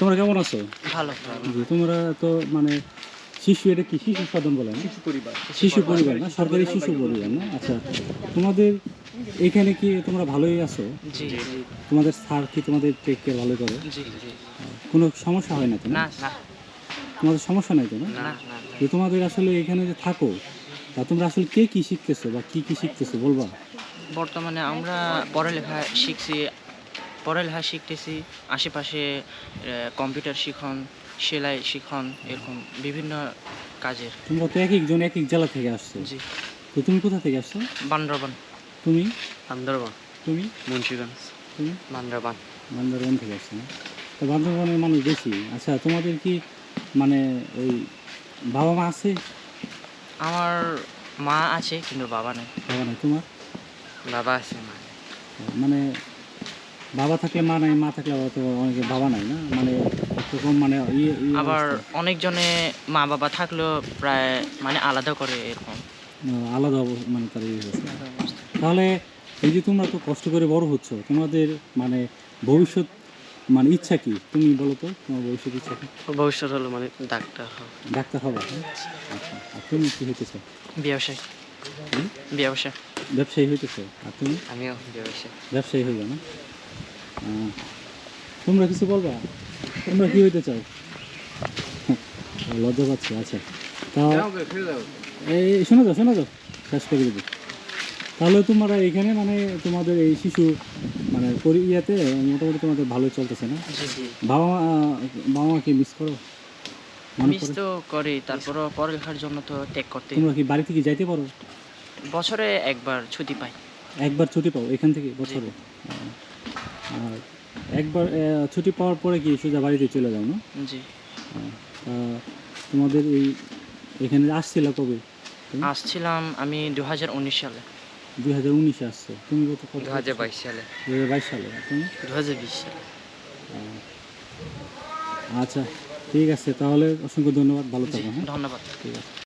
তোমরা কেমন আছো? ভালো জি, তোমরা তো মানে শিশু এটা কি শিশু সদন বলে না? শিশু পরিবার। শিশু পরিবার না? সরকারি শিশু পরিবার না? আচ্ছা তোমাদের এখানে কি তোমরা ভালোই আছো? জি তোমাদের স্যার কি তোমাদের টেক কেয়ার ভালো করে? জি জি। কোনো সমস্যা হয় না তো না? তোমাদের সমস্যা নাই তো না না না। যে তোমাদের আসলে এখানে যে থাকো তা তোমরা আসলে কে কি শিখতেছো বা কি কি শিখতেছো বলবা? বর্তমানে আমরা পড়ালেখা শিখছি পড়ালেখা শিখতেছি আশেপাশে কম্পিউটার শিখন সেলাই শিখন এরকম বিভিন্ন কাজের। তোমরা তো এক একজন এক এক জেলা থেকে আসছো। জি। তো তুমি কোথা থেকে আসছো? বান্দরবান। তুমি? বান্দরবান। তুমি? মুন্সিগঞ্জ। তুমি? বান্দরবান। বান্দরবান থেকে আসছো না? তো বান্দরবানের মানুষ বেশি। আচ্ছা তোমাদের কি মানে ওই বাবা মা আছে? আমার মা আছে কিন্তু বাবা নেই। বাবা নেই। তোমার? বাবা আছে মা মানে বাবা থাকলে মা নাই মা থাকলে তো অনেকে বাবা নাই না? মানে এরকম মানে আবার। অনেকজনে মা বাবা থাকলেও প্রায় মানে আলাদা করে এরকম। আলাদা মানে তার তাহলে এই যে তোমরা তো কষ্ট করে বড় হচ্ছ তোমাদের মানে ভবিষ্যৎ মানে ইচ্ছা কি? তুমি বলো তো তোমার ভবিষ্যৎ ইচ্ছা কি? ভবিষ্যৎ হলো মানে ডাক্তার ডাক্তার হবা হ্যাঁ? আচ্ছা আর তুমি কি হইতে চাও ব্যবসায়ী? ব্যবসা ব্যবসায়ী। হইতে চাও আর তুমি? আমিও ব্যবসায়ী। ব্যবসায়ী হইবে না? তোমরা কিছু বলবা? তোমরা কি হইতে চাও? লজ্জা পাচ্ছি আচ্ছা। তা এই শোনো যাও শোনো যাও শেষ করে দেবো। তাহলে তোমরা এখানে মানে তোমাদের এই শিশু মানে ইয়াতে মোটামুটি তোমাদের ভালোই চলতেছে না? বাবা মা বাবা মাকে মিস করো? মনে মিস তো করি তারপরও পড়ালেখার জন্য তো ত্যাগ করতে তোমরা কি বাড়ি থেকে যাইতে পারো? বছরে একবার ছুটি পাই। একবার ছুটি পাও এখান থেকে বছরে? আর একবার ছুটি পাওয়ার পরে কি সোজা বাড়িতে চলে যাও না? জি। তোমাদের এই এখানে আসছিল কবে? আসছিলাম আমি দু হাজার উনিশ সালে। দুই হাজার উনিশে আসছো। তুমি কত কত দু হাজার বাইশ সালে। দু হাজার বাইশ সালে তুমি? দু হাজার বিশ সালে। আচ্ছা ঠিক আছে তাহলে অসংখ্য ধন্যবাদ ভালো থাকো হ্যাঁ? ধন্যবাদ। ঠিক আছে।